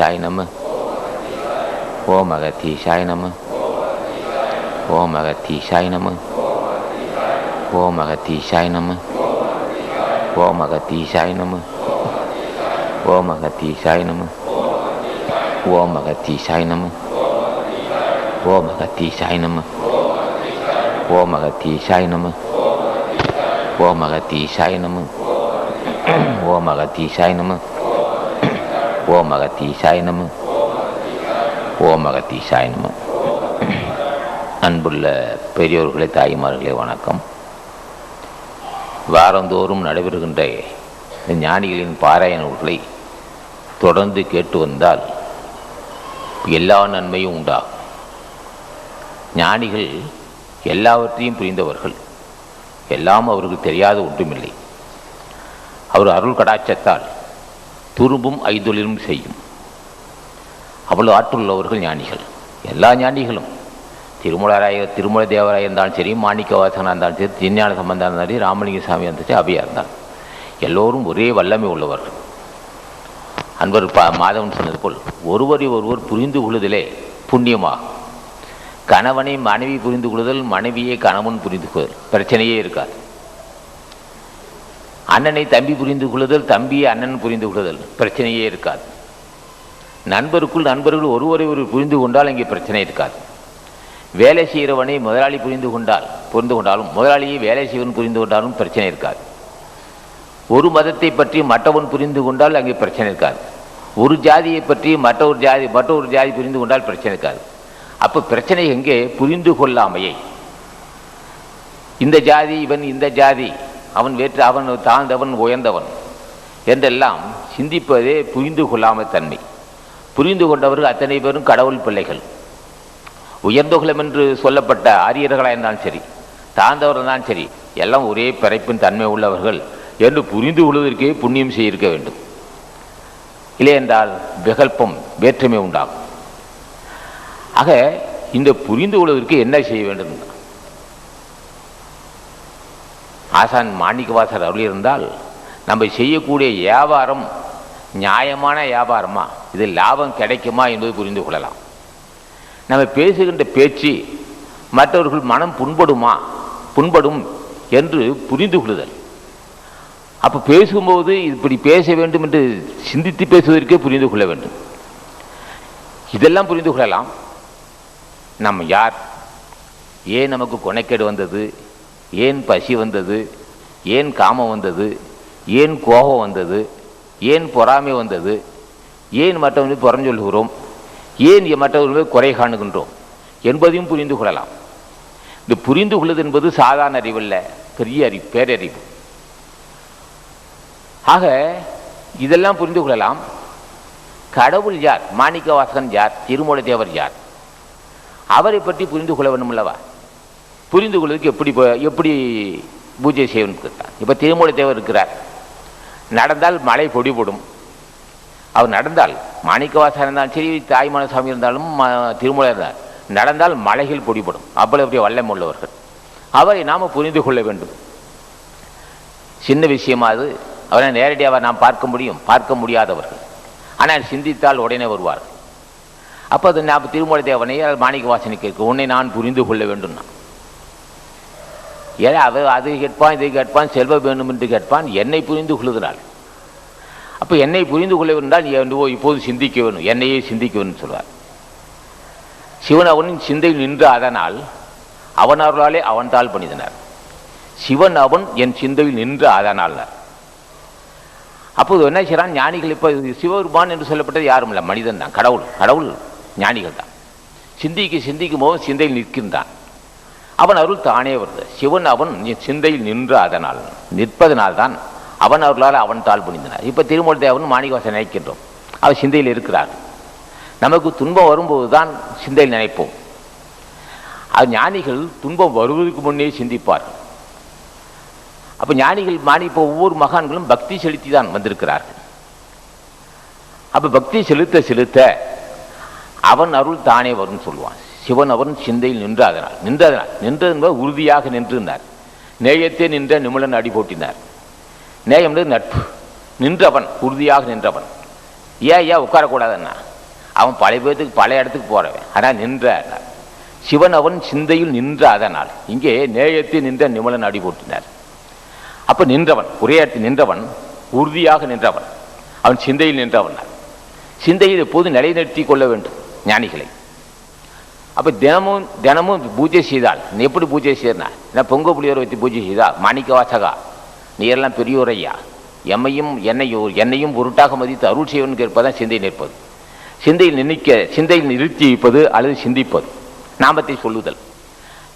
ช้นะมะโวมากะทีใช้นะมะโวมากะทีใช้นะมะโวมากะทีใช้นะมะโวมากะทีใช้นะมะโวมากะทีใช้นะมะโวมากะทีใช้นะมะโวมากะทีใช้นะมะโวมากะทีใช้นะมะโวมากะทีใช้นะมะโวมากะทีใช้นะมั้ง ஓம் அகத்தீசாய நம ஓம் நம அன்புள்ள பெரியோர்களே தாய்மார்களே வணக்கம். வாரந்தோறும் நடைபெறுகின்ற ஞானிகளின் பாராயண நூல்களை தொடர்ந்து கேட்டு வந்தால் எல்லா நன்மையும் உண்டாகும். ஞானிகள் எல்லாவற்றையும் புரிந்தவர்கள். எல்லாம் அவருக்கு தெரியாத ஒன்றுமில்லை. அவர் அருள் கடாட்சத்தால் துரும்பும் ஐந்தொழிலும் செய்யும். அவ்வளவு ஆற்றுள்ளவர்கள் ஞானிகள். எல்லா ஞானிகளும். திருமலராய திருமல தேவராய இருந்தாலும் சரி மாணிக்க வாசகனாக இருந்தாலும் சரி திருஞான சம்பந்தம் இருந்தாலும் சரி ராமலிங்க சாமி இருந்தாலும் சரி அபியா இருந்தாலும். எல்லோரும் ஒரே வல்லமை உள்ளவர்கள். அன்பர் பா மாதவன் சொன்னது போல் ஒருவரை ஒருவர் புரிந்து கொள்ளுதலே புண்ணியமாகும். கணவனை மனைவி புரிந்து கொள்ளுதல் மனைவியை கணவன் புரிந்து கொள்ளுதல். பிரச்சனையே இருக்காது. அண்ணனை தம்பி புரிந்து கொள்ளுதல் தம்பியை அண்ணன் புரிந்து கொள்ளுதல். பிரச்சனையே இருக்காது. நண்பருக்குள் நண்பர்கள் ஒருவரை ஒரு புரிந்து கொண்டால் இங்கே பிரச்சனை இருக்காது. வேலை செய்கிறவனை முதலாளி புரிந்து கொண்டால் புரிந்து கொண்டாலும் முதலாளியை வேலை செய்வன் புரிந்து கொண்டாலும் பிரச்சனை இருக்காது. ஒரு மதத்தை பற்றி மற்றவன் புரிந்து கொண்டால் அங்கே பிரச்சனை இருக்காது. ஒரு ஜாதியை பற்றி மற்றொரு ஜாதி மற்றொரு ஜாதி புரிந்து கொண்டால் பிரச்சனை இருக்காது. அப்போ பிரச்சனை எங்கே? புரிந்து கொள்ளாமையை. இந்த ஜாதி இவன் இந்த ஜாதி. அவன் வேற்று அவன் தாழ்ந்தவன் உயர்ந்தவன். என்றெல்லாம் சிந்திப்பதே புரிந்து கொள்ளாமல் தன்மை. புரிந்து கொண்டவர்கள் அத்தனை பேரும் கடவுள் பிள்ளைகள். உயர்ந்தகுலம் என்று சொல்லப்பட்ட ஆரியர்களாக இருந்தாலும் சரி தாழ்ந்தவர் இருந்தாலும் சரி எல்லாம் ஒரே பிறப்பின் தன்மை உள்ளவர்கள் என்று புரிந்து கொள்வதற்கே புண்ணியம் செய்திருக்க வேண்டும். இல்லையென்றால் விகல்பம் வேற்றுமை உண்டாகும். ஆக இந்த புரிந்து கொள்வதற்கு என்ன செய்ய வேண்டும்? ஆசான் மாணிக்கவாசர் அருள் இருந்தால் நம்ம செய்யக்கூடிய வியாபாரம் நியாயமான வியாபாரமா? இது லாபம் கிடைக்குமா என்பது புரிந்து கொள்ளலாம். நம்ம பேசுகின்ற பேச்சு மற்றவர்கள் மனம் புண்படுமா? புண்படும் என்று புரிந்து கொள்ளுதல். அப்போ பேசும்போது இப்படி பேச வேண்டும் என்று சிந்தித்து பேசுவதற்கே புரிந்து கொள்ள வேண்டும். இதெல்லாம் புரிந்து கொள்ளலாம். நம்ம யார்? ஏன் நமக்கு கொனைக்கேடு வந்தது? ஏன் பசி வந்தது? ஏன் காமம் வந்தது? ஏன் கோபம் வந்தது? ஏன் பொறாமை வந்தது? ஏன் மற்றவர்களுக்கு புறம் சொல்கிறோம் ஏன் மற்றவர்களை குறை காணுகின்றோம்? என்பதையும் புரிந்து கொள்ளலாம். இந்த புரிந்து கொள்வது என்பது சாதாரண அறிவல்ல பெரிய அறிவு பேரறிவு. ஆக இதெல்லாம் புரிந்து கொள்ளலாம். கடவுள் யார்? மாணிக்க வாசகன் யார்? திருமூல தேவர் யார்? அவரை பற்றி புரிந்து கொள்ள வேண்டும் அல்லவா புரிந்து கொள்வதற்கு எப்படி எப்படி பூஜை செய்யணும்னு கேட்டான். இப்போ திருமூல தேவர் இருக்கிறார். நடந்தால் மழை பொடி போடும். அவர் நடந்தால் மாணிக்கவாசன் இருந்தாலும் சரி தாய்மான சாமி இருந்தாலும் திருமூல இருந்தார் நடந்தால் மலைகள் பொடிபடும் அவ்வளவு வல்லம் உள்ளவர்கள். அவரை நாம் புரிந்து கொள்ள வேண்டும். சின்ன விஷயமா அது. அவரை நேரடியாக நாம் பார்க்க முடியும். பார்க்க முடியாதவர்கள். ஆனால் சிந்தித்தால் உடனே வருவார் அப்போ அது நான் திருமூல தேவனை மாணிக்க வாசனை கேட்க உன்னை நான் புரிந்து கொள்ள வேண்டும் நான் ஏன் அதை அது கேட்பான் இதை கேட்பான் செல்வ வேண்டும் என்று கேட்பான் என்னை புரிந்து கொள்ளுகிறாள் அப்போ என்னை புரிந்து கொள்ள வேண்டால் இப்போது சிந்திக்க வேணும் என்னையே சிந்திக்க வேணும் சொல்வார். சிவன் அவனின் சிந்தையில் நின்று அதனால் அவன் அருளாலே அவன் தாள் சிவன் அவன் என் சிந்தையில் நின்று அதனால். அப்போது என்ன செய்கிறான் ஞானிகள் இப்போ சிவபெருமான் என்று சொல்லப்பட்டது யாரும் இல்லை மனிதன் தான் கடவுள் கடவுள் ஞானிகள் தான். சிந்திக்கு சிந்திக்கும் போது சிந்தையில் நிற்கின்றான். அவன் அருள் தானே வருது. சிவன் அவன் சிந்தையில் நின்று அதனால். நிற்பதனால் தான் அவன் அவர்களால் அவன் தாழ் புனிந்தனர். இப்போ திருமூல தேவன் மாணிகவாசன் நினைக்கின்றோம் அவர் சிந்தையில் இருக்கிறார். நமக்கு துன்பம் வரும்போது தான் சிந்தையில் நினைப்போம். அது ஞானிகள் துன்பம் வருவதற்கு முன்னே சிந்திப்பார்கள் அப்போ ஞானிகள் மாணி இப்போ ஒவ்வொரு மகான்களும் பக்தி செலுத்தி தான் வந்திருக்கிறார்கள். அப்போ பக்தி செலுத்த செலுத்த அவன் அருள் தானே வரும்னு சொல்லுவான். சிவன் அவன் சிந்தையில் நின்று நின்றதனால். நின்றது என்பது உறுதியாக நின்றிருந்தார். நேயத்தே நின்ற நிமிழன் அடி போட்டினார். நேயம் நட்பு. நின்றவன் உறுதியாக நின்றவன். ஏன் ஏன் உட்காரக்கூடாதுன்னா? அவன் பழைய பேத்துக்கு பழைய இடத்துக்கு போறவன். ஆனால் நின்றார். சிவன் அவன் சிந்தையில் நின்ற அதனால் இங்கே நேயத்தில் நின்ற நிமலன் அடி போட்டினார். அப்போ நின்றவன் ஒரே இடத்தில் நின்றவன் உறுதியாக நின்றவன். அவன் சிந்தையில் நின்றவன். சிந்தையில் எப்போது நிலைநிறுத்தி கொள்ள வேண்டும் ஞானிகளை. அப்போ தினமும் தினமும் பூஜை செய்தால் நீ எப்படி பூஜை செய்யறா நான் பொங்க புளியோரை வைத்து பூஜை செய்தா? மாணிக்க வாசகா. நீ எல்லாம் பெரியோரையா எம்மையும் என்னையோ என்னையும் பொருட்டாக மதித்து அருள் செய்வன் கேட்பதான் சிந்தை நிற்பது. சிந்தையில் நினைக்க சிந்தையில் நிறுத்தி வைப்பது அல்லது சிந்திப்பது. நாமத்தை சொல்லுதல்.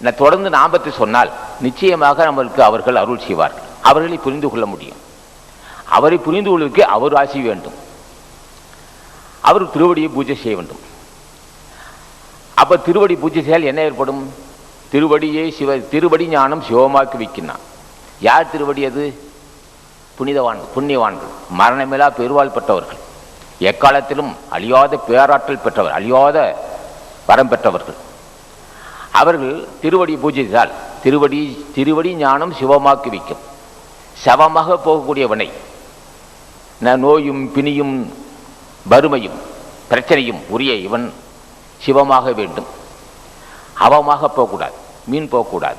நான் தொடர்ந்து நாமத்தை சொன்னால் நிச்சயமாக நம்மளுக்கு அவர்கள் அருள் செய்வார்கள். அவர்களை புரிந்து கொள்ள முடியும். அவரை புரிந்து கொள்வதற்கு அவர் ஆசி வேண்டும். அவர் திருவடியை பூஜை செய்ய வேண்டும். அப்போ திருவடி பூஜை செய்யால் என்ன ஏற்படும்? திருவடியே சிவ திருவடி ஞானம் சிவமாக்கி விற்கினான் யார் திருவடி அது? புனிதவான்கள் புண்ணியவான்கள் மரணமில்லா பெருவாள் பெற்றவர்கள். எக்காலத்திலும் அழியாத பேராற்றல் பெற்றவர் அழியாத வரம் பெற்றவர்கள். அவர்கள் திருவடி பூஜித்தால் திருவடி திருவடி ஞானம் சிவமாக்கி வைக்கும். சவமாக போகக்கூடியவனை நோயும் பிணியும் வறுமையும் பிரச்சனையும் உரிய இவன் சிவமாக வேண்டும். அவமாக போகக்கூடாது மீன் போகக்கூடாது.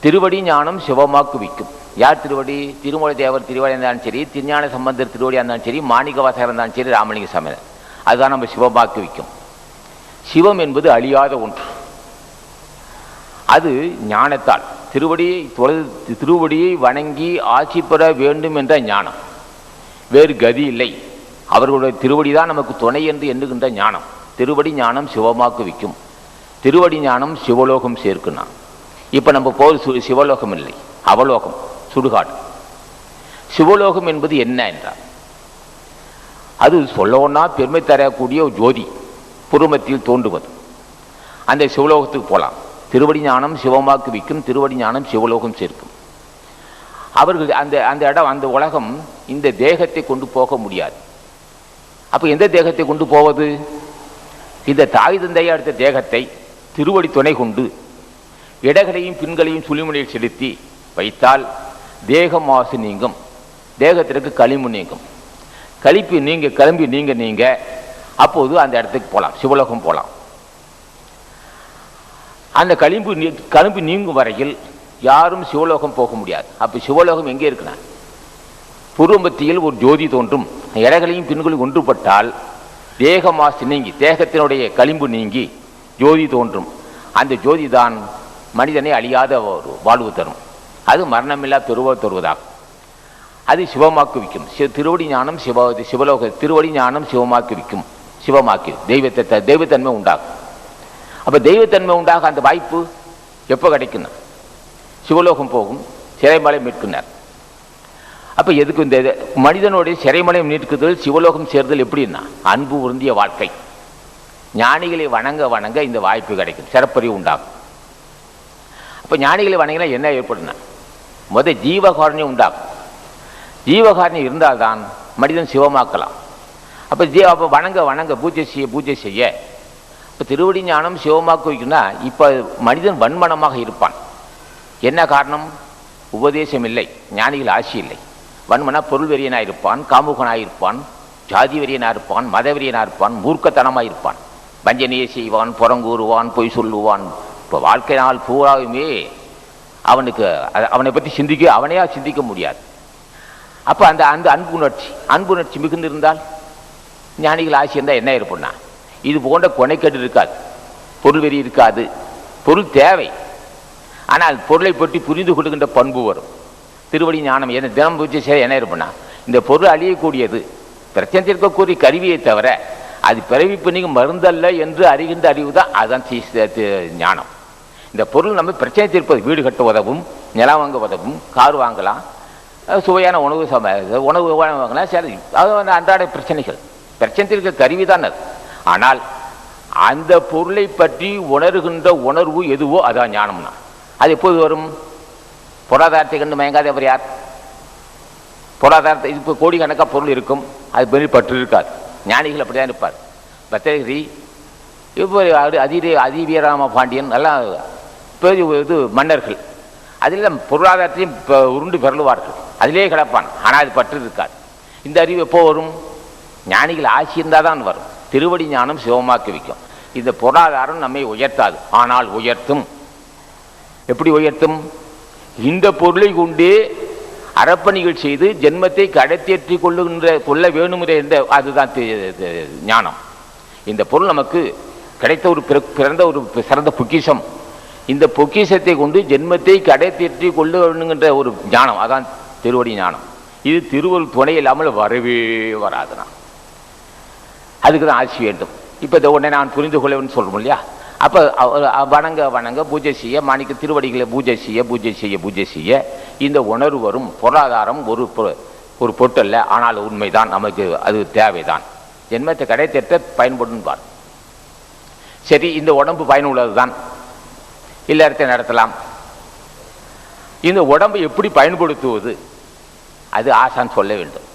திருவடி ஞானம் சிவமாக்கு விற்கும் யார் திருவடி? திருமலை தேவர் திருவடி இருந்தாலும் சரி திருஞான சம்பந்தர் திருவடியாக இருந்தாலும் சரி மாணிக்க வாசகர் இருந்தாலும் சரி ராமலிங்க சமயம் அதுதான் நம்ம சிவமாக்கு விற்கும் சிவம் என்பது அழியாத ஒன்று. அது ஞானத்தால். திருவடியை தொலை- திருவடியை வணங்கி ஆட்சி பெற வேண்டும் என்ற ஞானம். வேறு கதி இல்லை. அவர்களுடைய திருவடி தான் நமக்கு துணை என்று எண்ணுகின்ற ஞானம். திருவடி ஞானம் சிவமாக்கு விக்கும் திருவடி ஞானம் சிவலோகம் சேர்க்குனா. இப்போ நம்ம போர் சு- சிவலோகம் இல்லை அவலோகம் சுடுகாடு. சிவலோகம் என்பது என்ன என்றால் அது சொல்லவொன்னா பெருமை தரக்கூடிய ஜோதி புருமத்தில் தோன்றுவது. அந்த சிவலோகத்துக்கு போகலாம் திருவடி ஞானம் சிவமாக்கு விக்கும் திருவடி ஞானம் சிவலோகம் சேர்க்கும். அவர்கள் அந்த அந்த இடம் அந்த உலகம் இந்த தேகத்தை கொண்டு போக முடியாது. அப்போ எந்த தேகத்தை கொண்டு போவது? இந்த தாய் தந்தையை அடுத்த தேகத்தை திருவடி துணை கொண்டு இடகளையும் பின்களையும் சுழிமுனையில் செலுத்தி வைத்தால் தேக மாசு நீங்கும். தேகத்திற்கு களிம்பு நீங்கும். கழிப்பு நீங்க கிளம்பி நீங்க நீங்க. அப்போது அந்த இடத்துக்கு போகலாம் சிவலோகம் போகலாம் அந்த களிம்பு நீ- களிம்பு நீங்கும் வரையில் யாரும் சிவலோகம் போக முடியாது. அப்போ சிவலோகம் எங்கே இருக்குன்னா? பூர்வமத்தியில் ஒரு ஜோதி தோன்றும். இடகளையும் பின்களையும் ஒன்றுபட்டால் தேகமாசு நீங்கி தேகத்தினுடைய களிம்பு நீங்கி ஜோதி தோன்றும். அந்த ஜோதி தான் மனிதனை அழியாத ஒரு வாழ்வு தரும். அது மரணமில்லா பெருவ தருவதாகும் அது சிவமாக்கு விற்கும் சிவ திருவடி ஞானம் சிவ சிவலோக திருவடி ஞானம் சிவமாக்கு விக்கும் சிவமாக்கி தெய்வத்தை த- தெய்வத்தன்மை உண்டாகும் அப்போ தெய்வத்தன்மை உண்டாக அந்த வாய்ப்பு எப்போ கிடைக்கும் சிவலோகம் போகும் சிறைமலை மீட்கினார். அப்போ எதுக்கு இந்த இது? மனிதனுடைய சிறைமலையும் மீட்குதல் சிவலோகம் சேர்தல் எப்படின்னா? அன்பு உருந்திய வாழ்க்கை. ஞானிகளை வணங்க வணங்க இந்த வாய்ப்பு கிடைக்கும் சிறப்பறிவு உண்டாகும். அப்போ ஞானிகளை வணங்கினா என்ன ஏற்படும்னா? முதல் ஜீவகாரணியம் உண்டாகும். ஜீவகாரணியம் இருந்தால்தான் மனிதன் சிவமாக்கலாம். அப்போ ஜீ அப்போ வணங்க வணங்க பூஜை செய்ய பூஜை செய்ய இப்போ திருவடி ஞானம் சிவமாக்க வைக்கணும்னா இப்போ மனிதன் வன்மனமாக இருப்பான். என்ன காரணம்? உபதேசம் இல்லை. ஞானிகள் ஆட்சி இல்லை. வன்மனா பொருள் வெறியனாக இருப்பான் காமுகனாக இருப்பான் ஜாதி வெறியனாக இருப்பான் மத வெறியனாக இருப்பான் மூர்க்கத்தனமாக இருப்பான் வஞ்சனையை செய்வான் புறங்கூறுவான் பொய் சொல்லுவான். இப்போ வாழ்க்கை நாள் பூராவுமே அவனுக்கு அவனை பற்றி சிந்திக்க அவனையா சிந்திக்க முடியாது. அப்போ அந்த அந்த அன்பு உணர்ச்சி அன்பு உணர்ச்சி மிகுந்திருந்தால் ஞானிகள் ஆட்சி இருந்தால் என்ன ஏற்படும்னா இது போன்ற கொனைக்கேடு இருக்காது. பொருள் வெறி இருக்காது. பொருள் தேவை. ஆனால் பொருளை பற்றி புரிந்து கொள்கின்ற பண்பு வரும். திருவடி ஞானம் என்ன தினம் பூஜை செய்ய என்ன இருப்பனா இந்த பொருள் அழியக்கூடியது. பிரச்சனை கருவியை தவிர அது பிறவி நீங்கள் மருந்தல்ல என்று அறிகின்ற அறிவு தான் அதுதான் ஞானம். இந்த பொருள் நம்ம பிரச்சனை தீர்ப்பது வீடு கட்ட உதவும் நிலம் வாங்க உதவும் கார் வாங்கலாம் சுவையான உணவு சம உணவு வாங்கலாம் சரி அது வந்து அன்றாட பிரச்சனைகள். பிரச்சனை தீர்க்க கருவி தான் அது. ஆனால் அந்த பொருளை பற்றி உணர்கின்ற உணர்வு எதுவோ அதான் ஞானம்னா. அது எப்போது வரும்? பொருளாதாரத்தை கண்டு மயங்காதவர் யார்? பொருளாதாரத்தை இப்போ கோடிக்கணக்காக பொருள் இருக்கும். அது பெரிய பற்று இருக்காது ஞானிகள் அப்படி தான் இருப்பார். பத்திரகிரி இப்போ அதிரே அதிவீராம பாண்டியன் எல்லாம் பெரிய இது மன்னர்கள். அதில் பொருளாதாரத்தையும் இப்போ உருண்டு பெறலுவார்கள். அதிலே கிடப்பான். ஆனால் அது பற்று இருக்காது இந்த அறிவு எப்போ வரும்? ஞானிகள் ஆசி இருந்தால் தான் வரும். திருவடி ஞானம் சிவமாக்கி வைக்கும். இந்த பொருளாதாரம் நம்மை உயர்த்தாது. ஆனால் உயர்த்தும். எப்படி உயர்த்தும்? இந்த பொருளை கொண்டு அறப்பணிகள் செய்து ஜென்மத்தை கடத்தேற்றி கொள்ளுகின்ற கொள்ள வேணுமுறை என்ற அதுதான் ஞானம். இந்த பொருள் நமக்கு கிடைத்த ஒரு பிற- பிறந்த ஒரு சிறந்த பொக்கிஷம். இந்த பொக்கிஷத்தை கொண்டு ஜென்மத்தை கடைத்தேற்றி கொள்ள வேணுங்கிற ஒரு ஞானம். அதான் திருவடி ஞானம். இது திருவருள் துணை இல்லாமல் வரவே வராதுனா அதுக்கு தான் ஆட்சி வேண்டும். இப்போ இதை உடனே நான் புரிந்து கொள்ளவேன்னு சொல்கிறோம் இல்லையா? அப்போ வணங்க வணங்க பூஜை செய்ய மாணிக்க திருவடிகளை பூஜை செய்ய பூஜை செய்ய பூஜை செய்ய இந்த உணர்வு வரும். பொருளாதாரம் ஒரு ஒரு பொட்டல்ல. ஆனால் உண்மைதான் நமக்கு அது தேவைதான். ஜென்மத்தை கடை பயன்படும்பார் சரி இந்த உடம்பு பயனுள்ளது தான் இல்லறத்தை நடத்தலாம். இந்த உடம்பு எப்படி பயன்படுத்துவது? அது ஆசான் சொல்ல வேண்டும்.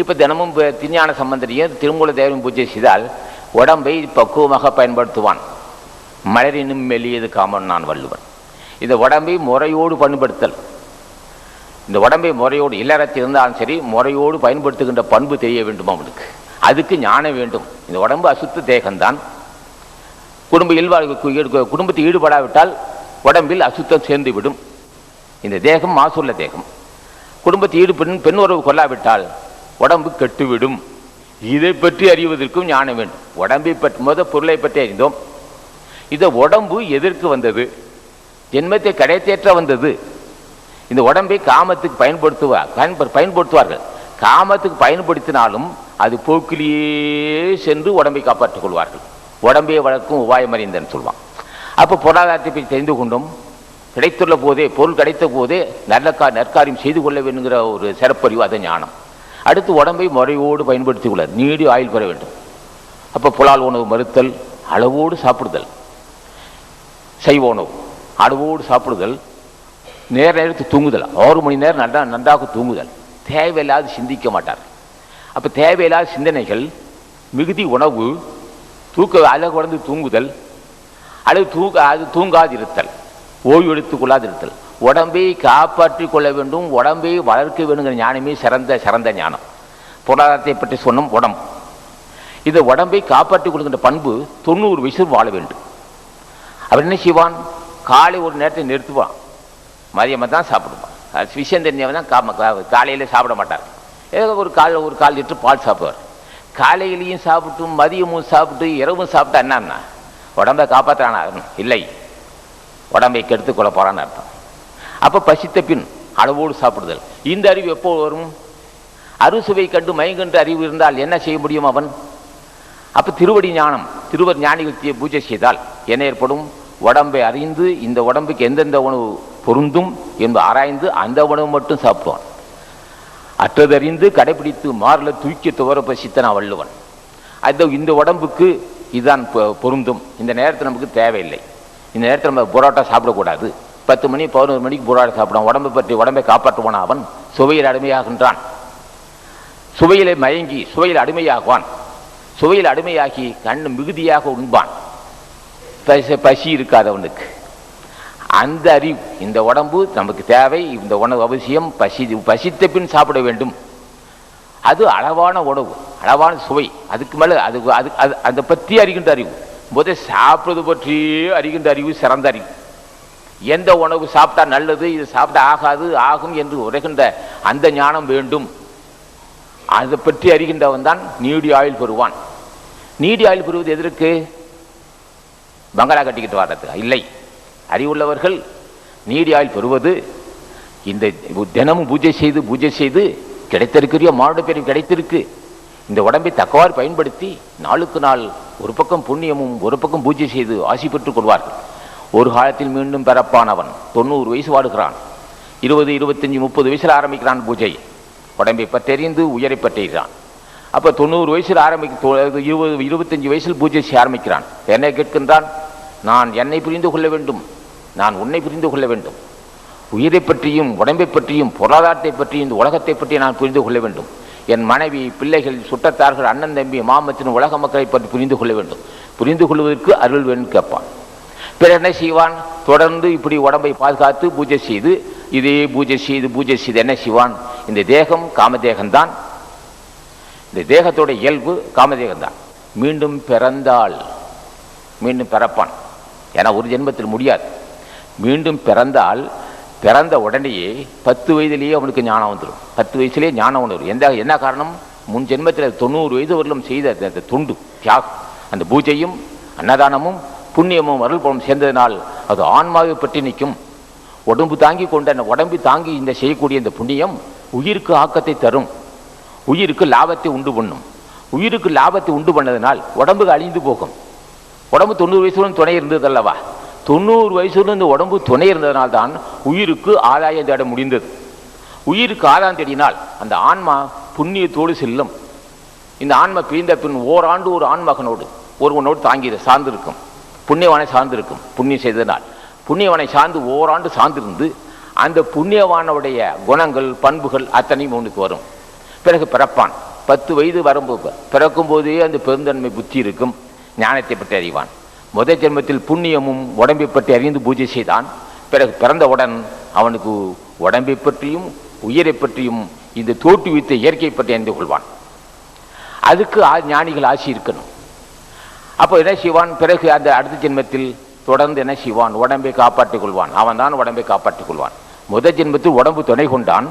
இப்போ தினமும் திருஞான சம்பந்தரையும் திருமூல தேவன் பூஜை செய்தால் உடம்பை பக்குவமாக பயன்படுத்துவான். மலரினும் மெல்லியது காமன் நான் வள்ளுவன். இந்த உடம்பை முறையோடு பண்படுத்தல். இந்த உடம்பை முறையோடு இல்லறத்தில் இருந்தாலும் சரி முறையோடு பயன்படுத்துகின்ற பண்பு தெரிய வேண்டும் அவனுக்கு? அதுக்கு ஞானம் வேண்டும். இந்த உடம்பு அசுத்த தேகம்தான். குடும்ப இல்வாழ்வு குடும்பத்தில் ஈடுபடாவிட்டால் உடம்பில் அசுத்தம் சேர்ந்து விடும் இந்த தேகம் மாசுள்ள தேகம். குடும்பத்தில் ஈடுபடும் பெண் உறவு கொள்ளாவிட்டால் உடம்பு கெட்டுவிடும். இதை பற்றி அறிவதற்கும் ஞானம் வேண்டும். உடம்பை பற்றி முத பொருளை பற்றி அறிந்தோம். இந்த உடம்பு எதற்கு வந்தது. ஜென்மத்தை கடைத்தேற்ற வந்தது. இந்த உடம்பை காமத்துக்கு பயன்படுத்துவார் பயன்படுத்துவார்கள். காமத்துக்கு பயன்படுத்தினாலும் அது போக்கிலேயே சென்று உடம்பை காப்பாற்றிக் கொள்வார்கள். உடம்பே வளர்க்கும் உபாயம் அறிந்தன்னு அப்போ பொருளாதாரத்தை பற்றி தெரிந்து கொண்டும். கிடைத்துள்ள போதே பொருள் கிடைத்த போதே நல்ல கா நற்காரியம் செய்து கொள்ள வேண்டுங்கிற ஒரு சிறப்பறிவு அது ஞானம். அடுத்து உடம்பை முறையோடு பயன்படுத்திக் கொள்ள நீடி ஆயுள் பெற வேண்டும். அப்போ புலால் உணவு மறுத்தல் அளவோடு சாப்பிடுதல். சைவ உணவு அளவோடு சாப்பிடுதல் நேர நேரத்துக்கு தூங்குதல். ஆறு மணி நேரம் நன்றா நன்றாக தூங்குதல். தேவையில்லாத சிந்திக்க மாட்டார். அப்போ தேவையில்லாத சிந்தனைகள் மிகுதி உணவு தூக்க அழகு உடந்து தூங்குதல் அல்லது தூக்க அது தூங்காதிருத்தல் ஓய்வெடுத்துக் கொள்ளாதிருத்தல். உடம்பை காப்பாற்றி கொள்ள வேண்டும் உடம்பை வளர்க்க வேணுங்கிற ஞானமே சிறந்த சிறந்த ஞானம். பொருளாதாரத்தை பற்றி சொன்னோம் உடம்பு. இந்த உடம்பை காப்பாற்றிக் கொள்கின்ற பண்பு தொண்ணூறு வயசு வாழ வேண்டும். என்ன செய்வான்? காலை ஒரு நேரத்தை நிறுத்துவான். மதியமாக தான் சாப்பிடுவான். அது விஷயம் தெரிஞ்சவன் தான் காம காலையில் சாப்பிட மாட்டார் ஏதோ ஒரு கால் ஒரு கால் லிட்டர் பால் சாப்பிடுவார். காலையிலையும் சாப்பிட்டு மதியமும் சாப்பிட்டு இரவும் சாப்பிட்டா என்னன்னா உடம்பை காப்பாற்றானா இல்லை. உடம்பை கெடுத்து கொள்ள போகிறான்னு அர்த்தம். அப்போ பசித்த பின் அளவோடு சாப்பிடுதல். இந்த அறிவு எப்போ வரும்? அறுசுவை கண்டு மயங்கன்று அறிவு இருந்தால் என்ன செய்ய முடியும் அவன்? அப்போ திருவடி ஞானம் திருவர் ஞானிகள் பூஜை செய்தால் என்ன ஏற்படும்? உடம்பை அறிந்து இந்த உடம்புக்கு எந்தெந்த உணவு பொருந்தும் என்று ஆராய்ந்து அந்த உணவு மட்டும் சாப்பிடுவான் அற்றதறிந்து கடைபிடித்து மாறில் தூக்கி துவர பசித்தன வள்ளுவன். அது இந்த உடம்புக்கு இதுதான் பொ- பொருந்தும். இந்த நேரத்தில் நமக்கு தேவையில்லை. இந்த நேரத்தில் நம்ம புரோட்டா சாப்பிடக்கூடாது. பத்து மணி பதினோரு மணிக்கு புரோட்டா சாப்பிடுவோம் உடம்பை பற்றி உடம்பை காப்பாற்றுவான் அவன். சுவையில் அடிமையாகின்றான். சுவையிலே மயங்கி சுவையில் அடிமையாகுவான். சுவையில் அடிமையாகி கண் மிகுதியாக உண்பான். பசி பசி இருக்காதவனுக்கு அந்த அறிவு இந்த உடம்பு நமக்கு தேவை இந்த உணவு அவசியம் பசி பசித்த பின் சாப்பிட வேண்டும். அது அளவான உணவு அளவான சுவை. அதுக்கு மேலே அது அது அது அதை பற்றி அறிகின்ற அறிவு. முதல் சாப்பிட்றது பற்றியே அறிகின்ற அறிவு சிறந்த அறிவு. எந்த உணவு சாப்பிட்டா நல்லது இது சாப்பிட்டா ஆகாது ஆகும் என்று உரைகின்ற அந்த ஞானம் வேண்டும். அதை பற்றி அறிகின்றவன் தான் நீடி ஆயுள் பெறுவான். நீடி ஆயுள் பெறுவது எதற்கு? பங்களா கட்டிக்கிட்டு வர்றதுக்கு இல்லை. அறிவுள்ளவர்கள் நீடி பெறுவது இந்த தினமும் பூஜை செய்து பூஜை செய்து கிடைத்திருக்கிறியோ மானுட பேரும் கிடைத்திருக்கு. இந்த உடம்பை தக்கவாறு பயன்படுத்தி நாளுக்கு நாள் ஒரு பக்கம் புண்ணியமும் ஒரு பக்கம் பூஜை செய்து ஆசி பெற்றுக் கொள்வார்கள். ஒரு காலத்தில் மீண்டும் பிறப்பானவன் தொண்ணூறு வயசு வாடுகிறான். இருபது இருபத்தஞ்சி முப்பது வயசில் ஆரம்பிக்கிறான் பூஜை. உடம்பை பற்றறிந்து உயரை பற்றுகிறான் அப்போ தொண்ணூறு வயசில் ஆரம்பிக்க இருபது இருபத்தஞ்சி வயசில் பூஜை செய்ய ஆரம்பிக்கிறான். என்னை கேட்கின்றான் நான் என்னை புரிந்து கொள்ள வேண்டும். நான் உன்னை புரிந்து கொள்ள வேண்டும். உயிரை பற்றியும் உடம்பை பற்றியும் பொருளாதாரத்தை பற்றியும் இந்த உலகத்தை பற்றி நான் புரிந்து கொள்ள வேண்டும். என் மனைவி பிள்ளைகள் சுட்டத்தார்கள் அண்ணன் தம்பி மாமத்தின் உலக மக்களை பற்றி புரிந்து கொள்ள வேண்டும். புரிந்து கொள்வதற்கு அருள் வேணும் கேட்பான். பிறர் என்ன செய்வான்? தொடர்ந்து இப்படி உடம்பை பாதுகாத்து பூஜை செய்து இதே பூஜை செய்து பூஜை செய்து என்ன செய்வான்? இந்த தேகம் காமதேகம்தான் இந்த தேகத்தோட இயல்பு காமதேகம்தான். மீண்டும் பிறந்தால் மீண்டும் பிறப்பான். ஏன்னா ஒரு ஜென்மத்தில் முடியாது. மீண்டும் பிறந்தால் பிறந்த உடனேயே பத்து வயதிலேயே அவனுக்கு ஞானம் வந்துடும் பத்து வயசுலேயே ஞானம் வந்துடும் எந்த என்ன காரணம்? முன் ஜென்மத்தில் தொண்ணூறு வயது வரலும் செய்த அந்த- தொண்டு தியாகம். அந்த பூஜையும் அன்னதானமும் புண்ணியமும் அருள் பலம் சேர்ந்ததினால் அது ஆன்மாவை பற்றி நிற்கும். உடம்பு தாங்கி கொண்ட அந்த உடம்பு தாங்கி இந்த செய்யக்கூடிய இந்த புண்ணியம் உயிருக்கு ஆக்கத்தை தரும். உயிருக்கு லாபத்தை உண்டு பண்ணும். உயிருக்கு லாபத்தை உண்டு பண்ணதுனால் உடம்புக்கு அழிந்து போகும். உடம்பு தொண்ணூறு வயசுலேருந்து துணை இருந்தது அல்லவா? தொண்ணூறு வயசுல இந்த உடம்பு துணை இருந்ததனால் தான் உயிருக்கு ஆதாயம் தேட முடிந்தது. உயிருக்கு ஆதாயம் தேடினால் அந்த ஆன்மா புண்ணியத்தோடு செல்லும். இந்த ஆன்மா பிரிந்த பின் ஓராண்டு ஒரு ஆண்மகனோடு ஒருவனோடு தாங்கி சார்ந்திருக்கும். புண்ணியவானை சார்ந்திருக்கும். புண்ணியம் செய்ததனால் புண்ணியவனை சார்ந்து ஓராண்டு சார்ந்திருந்து அந்த புண்ணியவானுடைய குணங்கள் பண்புகள் அத்தனையும் உனக்கு வரும். பிறகு பிறப்பான். பத்து வயது வரும்போது பிறக்கும் போதே அந்த பெருந்தன்மை புத்தி இருக்கும். ஞானத்தை பற்றி அறிவான். முதல் ஜென்மத்தில் புண்ணியமும் உடம்பை பற்றி அறிந்து பூஜை செய்தான். பிறகு பிறந்தவுடன் அவனுக்கு உடம்பை பற்றியும் உயிரை பற்றியும் இந்த தோற்றுவித்த இயற்கை பற்றி அறிந்து கொள்வான். அதுக்கு ஆ- ஞானிகள் ஆசி இருக்கணும். அப்போ என்ன செய்வான்? பிறகு அந்த அடுத்த ஜென்மத்தில் தொடர்ந்து என்ன செய்வான்? உடம்பை காப்பாற்றிக் கொள்வான். அவன் தான் உடம்பை காப்பாற்றிக் கொள்வான். முதல் ஜென்மத்தில் உடம்பு துணை கொண்டான்.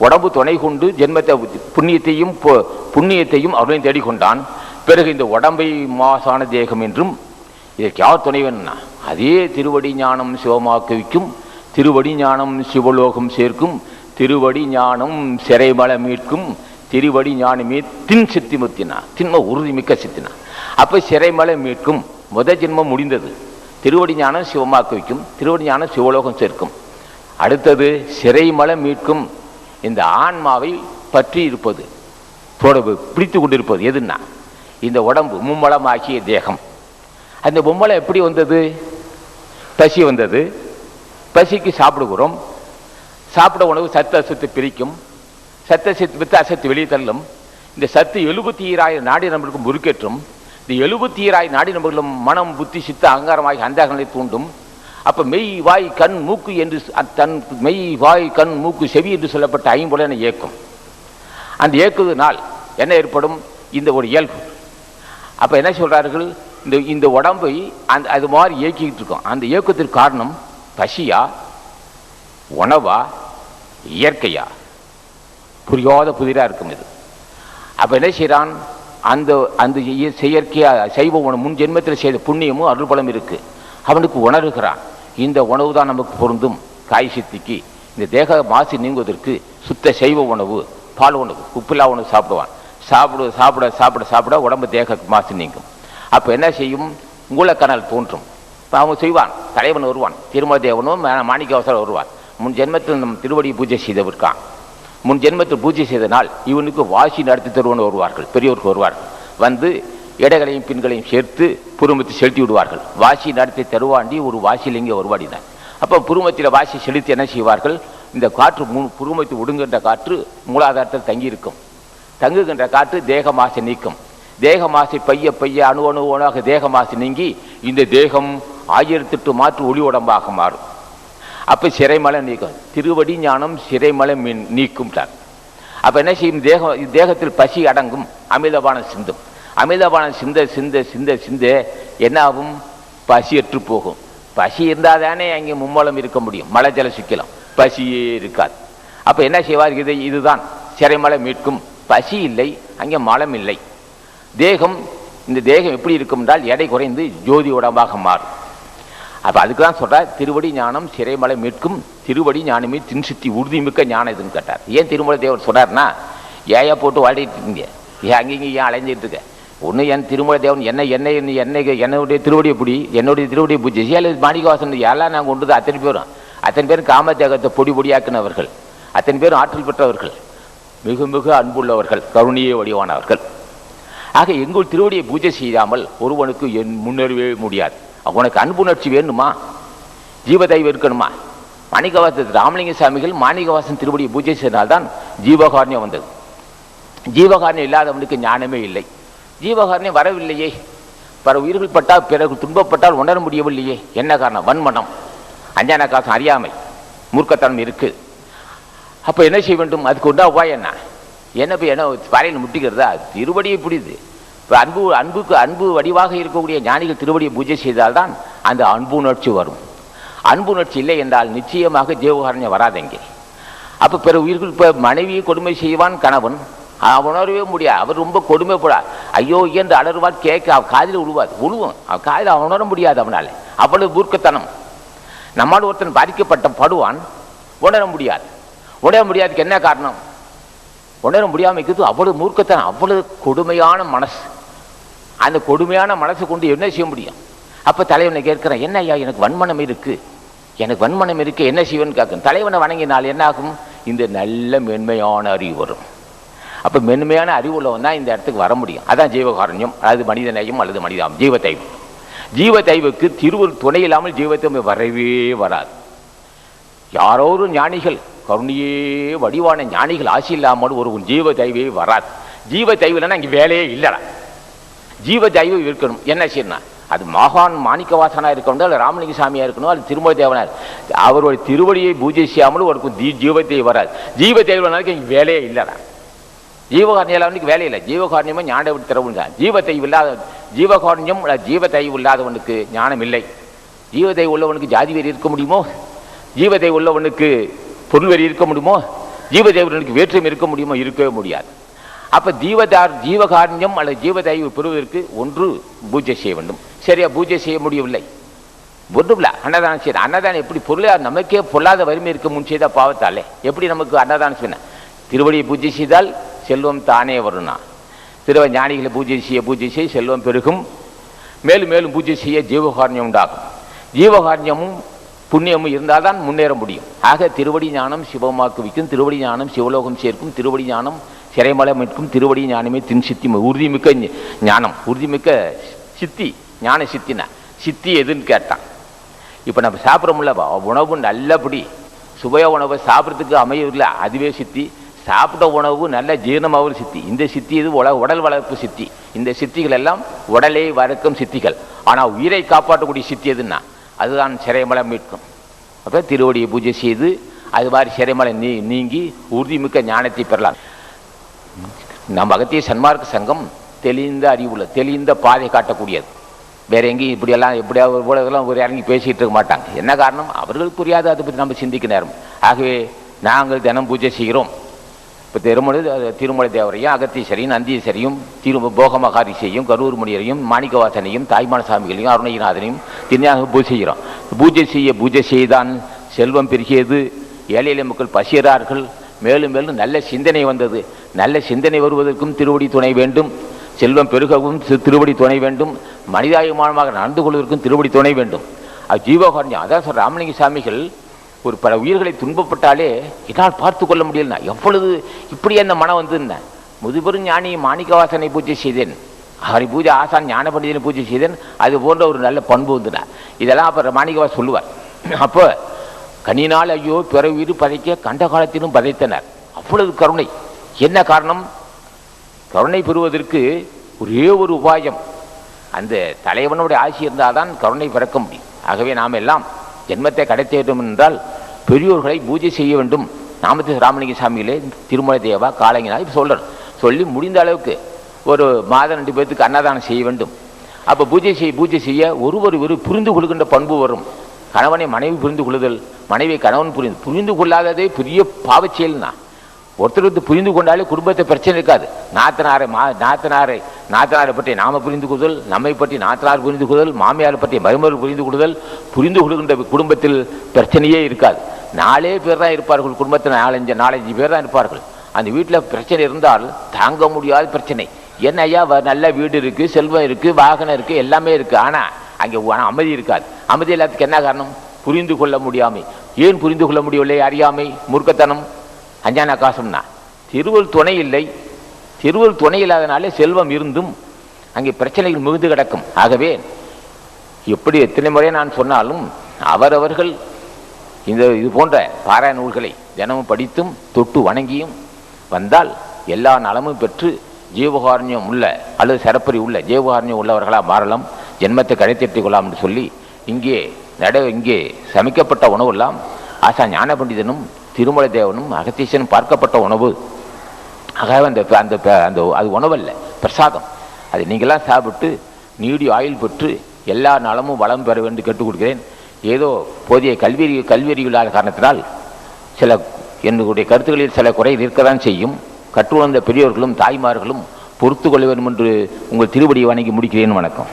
உடம்பு துணை கொண்டு ஜென்மத்தை புண்ணியத்தையும் பு- புண்ணியத்தையும் அவனையும் தேடிக்கொண்டான். பிறகு இந்த உடம்பை மாசான தேகம் என்றும் இதற்கு யார் துணைவன்னா? அதே திருவடி ஞானம் சிவமாக்குவிக்கும் திருவடி ஞானம் சிவலோகம் சேர்க்கும் திருவடி ஞானம் சிறைமலை மீட்கும் திருவடி ஞானமே தின் சித்தி முத்தினா திண்ம உறுதிமிக்க சித்தினா. அப்போ சிறைமலை மீட்கும் முத ஜென்மம் முடிந்தது. திருவடி ஞானம் சிவமாக்குவிக்கும் திருவடி ஞானம் சிவலோகம் சேர்க்கும். அடுத்தது சிறைமலை மீட்கும் இந்த ஆன்மாவை பற்றி இருப்பது தொடர்பு பிடித்து கொண்டிருப்பது எதுன்னா இந்த உடம்பு மும்மலமாகிய தேகம். அந்த மும்மலம் எப்படி வந்தது? பசி வந்தது. பசிக்கு சாப்பிடுகிறோம். சாப்பிட உணவு சத்து அசத்து பிரிக்கும். சத்த சத்து வித்து அசத்து வெளியே தள்ளும். இந்த சத்து எழுபத்தி ஈராயிரம் நாடி நம்பர்களுக்கு முறுக்கேற்றும் இந்த எழுபத்தி ஈராயிரம் நாடி நம்பர்களும் மனம் புத்தி சித்த அகங்காரமாகி அந்தகங்களை தூண்டும். அப்ப மெய் வாய் கண் மூக்கு என்று தன் மெய் வாய் கண் மூக்கு செவி என்று சொல்லப்பட்ட ஐம்புலனை இயக்கும். அந்த இயக்குவதனால் என்ன ஏற்படும்? இந்த ஒரு இயல்பு. அப்ப என்ன சொல்றார்கள்? இந்த இந்த உடம்பை அந்த அது மாதிரி இயக்கிக்கிட்டு இருக்கோம். அந்த இயக்கத்திற்கு காரணம் பசியா? உணவா? இயற்கையா? புரியாத புதிராக இருக்கும் இது. அப்போ என்ன செய்கிறான் அந்த அந்த இய- செயற்கையா சைவ உணவு முன் ஜென்மத்தில் செய்த புண்ணியமும் அருள்பலம் இருக்குது அவனுக்கு உணர்கிறான். இந்த உணவு தான் நமக்கு பொருந்தும். காய் சித்திக்கு. இந்த தேக மாசு நீங்குவதற்கு சுத்த சைவ உணவு பால் உணவு உப்பில்லா உணவு சாப்பிடுவான். சாப்பிட சாப்பிட சாப்பிட சாப்பிட உடம்பு தேக மாசு நீங்கும். அப்போ என்ன செய்யும்? மூலக்கணல் தோன்றும். இப்போ அவன் செய்வான். தலைவன் வருவான். திருமதேவனும் தேவனும் மா- வருவான் முன் ஜென்மத்தில் நம் திருவடி பூஜை செய்தவர்கான். முன் ஜென்மத்தில் பூஜை செய்தனால் இவனுக்கு வாசி நடத்தி தருவன் வருவார்கள். பெரியோருக்கு வருவார்கள். வந்து எடைகளையும் பின்களையும் சேர்த்து புருமத்தை செலுத்தி விடுவார்கள். வாசி நடத்தி தருவாண்டி ஒரு வாசியில் இங்கே வருவாடினார் அப்போ புருமத்தில் வாசி செலுத்தி என்ன செய்வார்கள்? இந்த காற்று மூணு புருமத்தை ஒடுங்குகின்ற காற்று மூலாதாரத்தில் தங்கியிருக்கும். தங்குகின்ற காற்று தேக மாசை நீக்கும். தேக மாசை பைய பைய அணு அணு அணுவாக தேக மாசு நீங்கி இந்த தேகம் ஆயிரத்தெட்டு மாற்று ஒளி உடம்பாக மாறும். அப்போ சிறைமலை நீக்கும். திருவடி ஞானம் சிறைமலை மீன் நீக்கும்ட்டார். அப்போ என்ன செய்யும்? தேகம் தேகத்தில் பசி அடங்கும் அமிதபானம் சிந்தும். அமிதபானம் சிந்த சிந்த சிந்த சிந்த என்ன ஆகும் பசி எற்று போகும். பசி இருந்தால் தானே அங்கே மும்மலம் இருக்க முடியும். மலை ஜல சிக்கலாம். பசியே இருக்காது. அப்போ என்ன செய்வார்? இது இதுதான். சிறைமலை மீட்கும். பசி இல்லை அங்கே மலம் இல்லை. தேகம் இந்த தேகம் எப்படி இருக்கும் என்றால் எடை குறைந்து ஜோதி உடம்பாக மாறும். அப்போ அதுக்கு தான் சொல்கிறார் திருவடி ஞானம் சிறைமலை மீட்கும். திருவடி ஞானமே தின்சுத்தி உறுதிமிக்க ஞானம் இதுன்னு கேட்டார். ஏன் திருமலை தேவர் சொல்றாருன்னா ஏயா போட்டு வாடிட்டு இருக்கீங்க. ஏன் அங்கேயும் ஏன் அலைஞ்சிட்டு இருக்க. ஒன்று என் திருமலை தேவன் என்ன என்னை என்னை என்னுடைய திருவடி எப்படி என்னுடைய திருவடி பூஜை ஏழு மாணிகவாசன் எல்லாம் நாங்கள் கொண்டு வந்து அத்தனை பேரும் அத்தனை பேரும் காமத்தேகத்தை பொடி பொடியாக்கினவர்கள் அத்தனை பேரும் ஆற்றல் பெற்றவர்கள் மிக மிக அன்புள்ளவர்கள் கருணியே வடிவானவர்கள். ஆக எங்கள் திருவடியை பூஜை செய்யாமல் ஒருவனுக்கு என் முன்னேறவே முடியாது. உனக்கு அன்புணர்ச்சி வேணுமா? ஜீவதைவம் இருக்கணுமா? மாணிகவாசன் ராமலிங்க சாமிகள் மாணிகவாசன் திருவடியை பூஜை செய்தால்தான் ஜீவகாரணியம் வந்தது. ஜீவகாரணியம் இல்லாதவனுக்கு ஞானமே இல்லை. ஜீவகாரண்யம் வரவில்லையே. பிற உயிர்கள் பட்டால் பிறகு துன்பப்பட்டால் உணர முடியவில்லையே. என்ன காரணம்? வன்மனம். அஞ்ஞான காசம் அறியாமை. மூர்க்கத்தனம் இருக்குது அப்போ என்ன செய்ய வேண்டும்? அதுக்கு உண்டா உபாயம் என்ன? என்ன இப்போ என்ன வரையில் முட்டிக்கிறதா? திருவடியை பிடிது. இப்போ அன்பு அன்புக்கு அன்பு வடிவாக இருக்கக்கூடிய ஞானிகள் திருவடியை பூஜை செய்தால்தான் அந்த அன்பு உணர்ச்சி வரும். அன்பு உணர்ச்சி இல்லை என்றால் நிச்சயமாக ஜீவகாரண்யம் வராதெங்கே அப்போ பிற உயிர்கள் இப்போ மனைவியை கொடுமை செய்வான் கணவன். உணரவே முடியாது. அவர் ரொம்ப கொடுமைப்படா. ஐயோ என்று அலறுவார் கேட்க அவன் காதில் உழுவாது. உழுவும் அவன் காதில் அவன் உணர முடியாது அவனால். அவ்வளவு மூர்க்கத்தனம். நம்மால் ஒருத்தன் பாதிக்கப்பட்ட படுவான் உணர முடியாது. உணர முடியாதுக்கு என்ன காரணம்? உணர முடியாமல் இருக்குது. அவ்வளவு மூர்க்கத்தனம் அவ்வளவு கொடுமையான மனசு. அந்த கொடுமையான மனசை கொண்டு என்ன செய்ய முடியும்? அப்போ தலைவனை கேட்கிறேன் என்ன ஐயா எனக்கு வன்மனம் இருக்கு. எனக்கு வன்மனம் இருக்கு. என்ன செய்வேன்னு கேட்கும் தலைவனை வணங்கினால் என்ன ஆகும் இந்த நல்ல மென்மையான அறிவு வரும். அப்போ மென்மையான அறிவு உள்ளவன் தான் இந்த இடத்துக்கு வர முடியும். அதான் ஜீவகாரண்யம். அல்லது மனித நேயம் அல்லது மனிதம். ஜீவத்தைவம் ஜீவத்தைவுக்கு திருவள் துணை இல்லாமல் ஜீவத்தை வரவே வராது. யாரோ ஒரு ஞானிகள் கருணையே வடிவான ஞானிகள் ஆசி இல்லாமல் ஒரு ஜீவ தெய்வே வராது ஜீவ இங்கே வேலையே இல்லைடா. ஜீவ தெய்வம் இருக்கணும். என்ன செய்யணும் அது மகான் மாணிக்கவாசனா இருக்கணும் அல்ல ராமலிங்க சாமியாக இருக்கணும் அல்லது திருமண தேவனா அவருடைய திருவடியை பூஜை செய்யாமல் ஒரு தி- ஜீவத்தை வராது. ஜீவ இங்கே வேலையே இல்லைடா. ஜீவகாரண்யம் வேலை இல்லை ஜீவகாரண்யமே ஞான விட்டு திறவுன்னு ஜீவத்தைவு இல்லாத ஜீவகாரணியம் அல்லது ஜீவத்தைவு இல்லாதவனுக்கு ஞானம் இல்லை. ஜீவதை உள்ளவனுக்கு ஜாதி வெறி இருக்க முடியுமோ? ஜீவத்தை உள்ளவனுக்கு பொருள் வெறி இருக்க முடியுமோ? ஜீவதேவனுக்கு வேற்றம் இருக்க முடியுமோ? இருக்கவே முடியாது. அப்போ ஜீவதார் ஜீவகாரண்யம் அல்லது ஜீவதைவு பெறுவதற்கு ஒன்று பூஜை செய்ய வேண்டும். சரியா பூஜை செய்ய முடியவில்லை. ஒன்றும் இல்லை அன்னதானம் செய்ய அன்னதானம் எப்படி பொருளாக நமக்கே பொல்லாத வறுமை இருக்க முன் செய்த பாவத்தாலே. எப்படி நமக்கு அன்னதானம் செய்யணும்? திருவடியை பூஜை செய்தால் செல்வம் தானே வரும்னா. திருவ ஞானிகளை பூஜை செய்ய பூஜை செய்ய செல்வம் பெருகும். மேலும் மேலும் பூஜை செய்ய ஜீவகாரண்யம் உண்டாகும். ஜீவகாரண்யமும் புண்ணியமும் இருந்தால் தான் முன்னேற முடியும். ஆக திருவடி ஞானம் சிவமாக்குவிக்கும் திருவடி ஞானம் சிவலோகம் சேர்க்கும் திருவடி ஞானம் சிறைமலை மீட்கும் திருவடி ஞானமே தின் சித்தி உறுதிமிக்க ஞானம். உறுதிமிக்க சித்தி ஞான சித்தினா சித்தி எதுன்னு கேட்டான். இப்போ நம்ம சாப்பிட்றோம்ல உணவு நல்லபடி சுவைய உணவை சாப்பிட்றதுக்கு அமையவில்லை அதுவே சித்தி. சாப்பிட்ட உணவு நல்ல ஜீரணமாகவும் சித்தி. இந்த சித்தி இது உல உடல் வளர்ப்பு சித்தி. இந்த சித்திகள் எல்லாம் உடலை வளர்க்கும் சித்திகள். ஆனால் உயிரை காப்பாற்றக்கூடிய சித்தி எதுன்னா? அதுதான் சிறைமலை மீட்கும். அப்போ திருவடியை பூஜை செய்து அது மாதிரி சிறைமலை நீ நீங்கி உறுதிமிக்க ஞானத்தை பெறலாம். நம் அகத்திய சன்மார்க்க சங்கம் தெளிந்த அறிவுள்ள தெளிந்த பாதை காட்டக்கூடியது. வேற எங்கேயும் இப்படியெல்லாம் எப்படியாவது இவ்வளோதெல்லாம் ஒரு இறங்கி பேசிகிட்டு இருக்க மாட்டாங்க. என்ன காரணம்? அவர்களுக்கு புரியாது அதை பற்றி நம்ம சிந்திக்க நேரம். ஆகவே நாங்கள் தினம் பூஜை செய்கிறோம். இப்போ திருமலை திருமலை தேவரையும் அகத்தீஸ்வரையும் நந்தீஸ்வரையும் திரு போகமகாரிசையும் கரூர் முனியரையும் மாணிக்கவாசனையும் தாய்மான சாமிகளையும் அருணகிநாதனையும் திருஞாக பூஜை செய்கிறோம். பூஜை செய்ய பூஜை செய்தான் செல்வம் பெருகியது. ஏழை எளிய மக்கள் பசியறார்கள். மேலும் மேலும் நல்ல சிந்தனை வந்தது. நல்ல சிந்தனை வருவதற்கும் திருவடி துணை வேண்டும். செல்வம் பெருகவும் திருவடி துணை வேண்டும். மனிதாபிமானமாக நடந்து கொள்வதற்கும் திருவடி துணை வேண்டும். அது ஜீவகாரண்யம் அதான் சார் ராமலிங்க சாமிகள் ஒரு பல உயிர்களை துன்பப்பட்டாலே என்னால் பார்த்து கொள்ள முடியலனா? எவ்வளவு இப்படி என்ன மனம் வந்திருந்தேன் முதுபெரும் ஞானி மாணிக்கவாசனை பூஜை செய்தேன். அவரை பூஜை ஆசான் ஞான பண்டிதனை பூஜை செய்தேன். அது போன்ற ஒரு நல்ல பண்பு வந்துனா. இதெல்லாம் அப்போ மாணிக்கவாஸ் சொல்லுவார். அப்போ கனினால் ஐயோ பிற உயிர் பதைக்க கண்ட காலத்திலும் பதைத்தனர். அவ்வளவு கருணை. என்ன காரணம்? கருணை பெறுவதற்கு ஒரே ஒரு உபாயம். அந்த தலைவனுடைய ஆசி இருந்தால் தான் கருணை பிறக்க முடியும். ஆகவே நாம் எல்லாம் ஜென்மத்தை கடத்த வேண்டும் என்றால் பெரியோர்களை பூஜை செய்ய வேண்டும். நாமத்து ராமலிங்க சாமியிலே திருமலை தேவா காலங்கினா இப்போ சொல்கிறேன் சொல்லி முடிந்த அளவுக்கு ஒரு மாதம் ரெண்டு பேர்த்துக்கு அன்னதானம் செய்ய வேண்டும். அப்போ பூஜை செய்ய பூஜை செய்ய ஒருவர் ஒரு புரிந்து கொள்கின்ற பண்பு வரும். கணவனை மனைவி புரிந்து கொள்ளுதல் மனைவி கணவன் புரிந்து புரிந்து கொள்ளாததே பெரிய பாவச் செயல்னா ஒருத்தர் புரிந்து கொண்டாலே குடும்பத்தை பிரச்சனை இருக்காது. நாத்தனாரை மா நாத்தனாரை நாத்தனாரை பற்றி நாம புரிந்து கொள்ளுதல் நம்மை பற்றி நாத்தனார் புரிந்து கொள்ளுதல் மாமியார் பற்றி மருமகள் புரிந்து கொள்ளுதல் புரிந்து கொள்கின்ற குடும்பத்தில் பிரச்சனையே இருக்காது. நாலே பேர் தான் இருப்பார்கள் குடும்பத்தில் நாலஞ்சு நாலஞ்சு பேர் தான் இருப்பார்கள். அந்த வீட்டில் பிரச்சனை இருந்தால் தாங்க முடியாத பிரச்சனை. என்ன ஐயா வ- நல்ல வீடு இருக்குது செல்வம் இருக்குது வாகனம் இருக்குது எல்லாமே இருக்குது ஆனால் அங்கே அமைதி இருக்காது. அமைதி எல்லாத்துக்கு என்ன காரணம்? புரிந்து கொள்ள முடியாமை. ஏன் புரிந்து கொள்ள முடியவில்லை அறியாமை மூர்க்கத்தனம்? அஞ்சான ஆகாசம்னா திருவள் துணை இல்லை. திருவள் துணை இல்லாதனாலே செல்வம் இருந்தும் அங்கே பிரச்சனைகள் மிகுந்து கிடக்கும். ஆகவே எப்படி எத்தனை முறை நான் சொன்னாலும் அவரவர்கள் இந்த இது போன்ற பாராய நூல்களை தினமும் படித்தும் தொட்டு வணங்கியும் வந்தால் எல்லா நலமும் பெற்று ஜீவகாரண்யம் உள்ள அல்லது சரப்பரி உள்ள ஜீவகாரண்யம் உள்ளவர்களாக மாறலாம் ஜென்மத்தை கடைத்தெட்டிக் கொள்ளலாம் என்று சொல்லி இங்கே நட இங்கே சமைக்கப்பட்ட உணவெல்லாம் ஆசா ஞான பண்டிதனும் திருமலை தேவனும் அகத்தீசனும் பார்க்கப்பட்ட உணவு. ஆகவே அந்த அந்த அந்த அது உணவல்ல பிரசாதம். அதை நீங்களாம் சாப்பிட்டு நீடி ஆயுள் பெற்று எல்லா நலமும் வளம் பெற வேண்டும் கேட்டுக் கொடுக்கிறேன் ஏதோ போதிய கல்வி கல்வியறிவு இல்லாத காரணத்தினால் சில என்னுடைய கருத்துக்களில் சில குறை இருக்கத்தான் செய்யும். கற்றுணர்ந்த பெரியோர்களும் தாய்மார்களும் பொறுத்து கொள்ள வேண்டும் என்று உங்கள் திருவடியை வணங்கி முடிக்கிறேன் வணக்கம்.